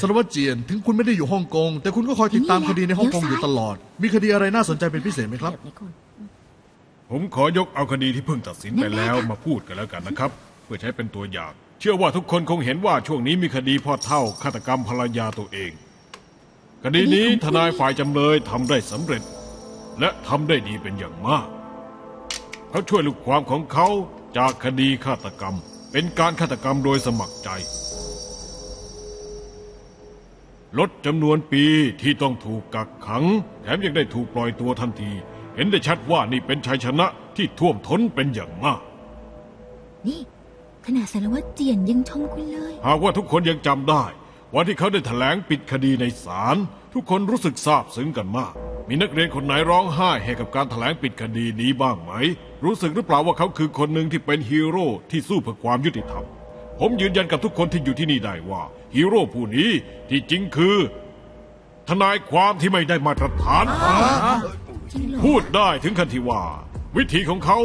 สารวัตรเจียน ถึงคุณไม่ได้อยู่ฮ่องกง แต่คุณก็คอยติดตามคดีในฮ่องกงอยู่ตลอด มีคดีอะไรน่าสนใจเป็นพิเศษไหมครับเดี๋ยวก่อนผมขอยกเอาคดีที่เพิ่งตัดสินไปแล้วมาพูดกันแล้วกันนะครับ เพื่อใช้เป็นตัวอย่าง เชื่อว่าทุกคนคงเห็นว่าช่วงนี้มีคดีพ่อเท่าฆาตกรรมภรรยาตัวเอง คดีนี้ทนายฝ่ายจำเลยทำได้สำเร็จ และทำได้ดีเป็นอย่างมากเขาช่วยลูกความของเขาจากคดีฆาตกรรม เป็นการฆาตกรรมโดยสมัครใจ ลดจำนวนปีที่ต้องถูกกักขัง แถมยังได้ถูกปล่อยตัวทันที เห็นได้ชัดว่านี่เป็นชัยชนะที่ท่วมท้นเป็นอย่างมาก นี่ขนาดสารวัตรเจียนยังชมคุณเลย หากว่าทุกคนยังจำได้ วันที่เขาได้แถลงปิดคดีในศาลทุกคนรู้สึกซาบซึ้งกันมาก มีนักเรียนคนไหนร้องไห้ให้กับการแถลงปิดคดีนี้บ้างไหม รู้สึกหรือเปล่าว่าเขาคือคนหนึ่งที่เป็นฮีโร่ที่สู้เพื่อความยุติธรรม ผมยืนยันกับทุกคนที่อยู่ที่นี่ได้ว่าฮีโร่ผู้นี้ที่จริงคือ ทนายความที่ไม่ได้มาตรฐานจริงเหรอพูดได้ถึงขั้นที่ว่า วิธีของเขา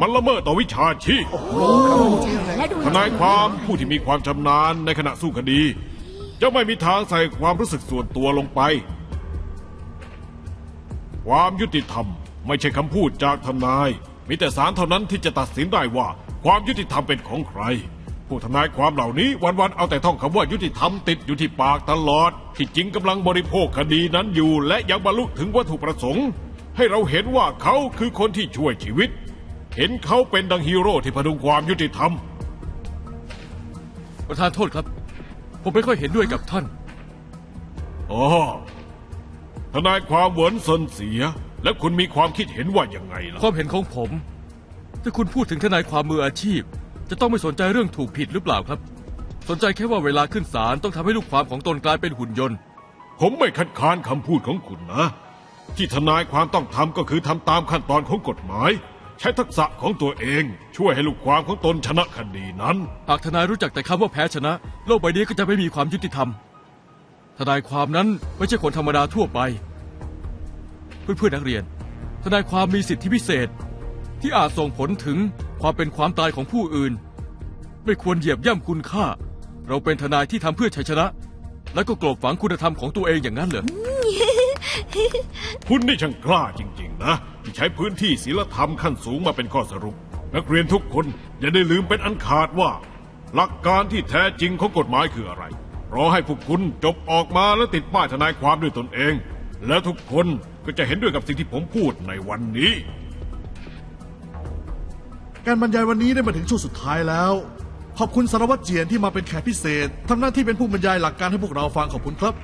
มันละเมิดต่อวิชาชีพและดูทนายความผู้ที่มีความชำนาญในขณะสู้คดี จะไม่มีทางใส่ความรู้สึกส่วนตัวลงไป ความยุติธรรมไม่ใช่คำพูดจากทนาย มีแต่ศาลเท่านั้นที่จะตัดสินได้ว่าความยุติธรรมเป็นของใคร ผู้ทนายความเหล่านี้วันๆเอาแต่ท่องคำว่ายุติธรรมติดอยู่ที่ปากตลอด ที่จริงกำลังบริโภคคดีนั้นอยู่ และยังบรรลุถึงวัตถุประสงค์ ให้เราเห็นว่าเขาคือคนที่ช่วยชีวิต เห็นเขาเป็นดังฮีโร่ที่พดุงความยุติธรรม ประธานโทษครับ ผมไม่ค่อยเห็นด้วยกับท่านอ๋อทนายความเหวินเซินเสีย และคุณมีความคิดเห็นว่ายังไงล่ะความเห็นของผม ถ้าคุณพูดถึงทนายความมืออาชีพ จะต้องไม่สนใจเรื่องถูกผิดหรือเปล่าครับ สนใจแค่ว่าเวลาขึ้นศาลต้องทำให้ลูกความของตนกลายเป็นหุ่นยนต์ ผมไม่คัดค้านคำพูดของคุณนะ ที่ทนายความต้องทำก็คือทำตามขั้นตอนของกฎหมาย ใช้ทักษะของตัวเอง ช่วยให้ลูกความของตนชนะคดีนั้น หากทนายรู้จักแต่คำว่าแพ้ชนะ โลกใบนี้ก็จะไม่มีความยุติธรรม ทนายความนั้นไม่ใช่คนธรรมดาทั่วไป เพื่อนๆนักเรียน ทนายความมีสิทธิพิเศษ ที่อาจส่งผลถึงความเป็นความตายของผู้อื่น ไม่ควรเหยียบย่ำคุณค่า เราเป็นทนายที่ทำเพื่อชัยชนะ และก็กลบฝังคุณธรรมของตัวเองอย่างนั้นเหรอ คุณนี่ช่างกล้าจริง ๆ นะ ที่ใช้พื้นที่ศีลธรรมขั้นสูงมาเป็นข้อสรุป นักเรียนทุกคนอย่าได้ลืมเป็นอันขาดว่า หลักการที่แท้จริงของกฎหมายคืออะไร รอให้พวกคุณจบออกมาแล้วติดป้ายทนายความด้วยตนเอง แล้วทุกคนก็จะเห็นด้วยกับสิ่งที่ผมพูดในวันนี้ การบรรยายวันนี้ได้มาถึงช่วงสุดท้ายแล้ว ขอบคุณสารวัตรเจียนที่มาเป็นแขกพิเศษทำหน้าที่เป็นผู้บรรยายหลักการให้พวกเราฟังขอบคุณครับ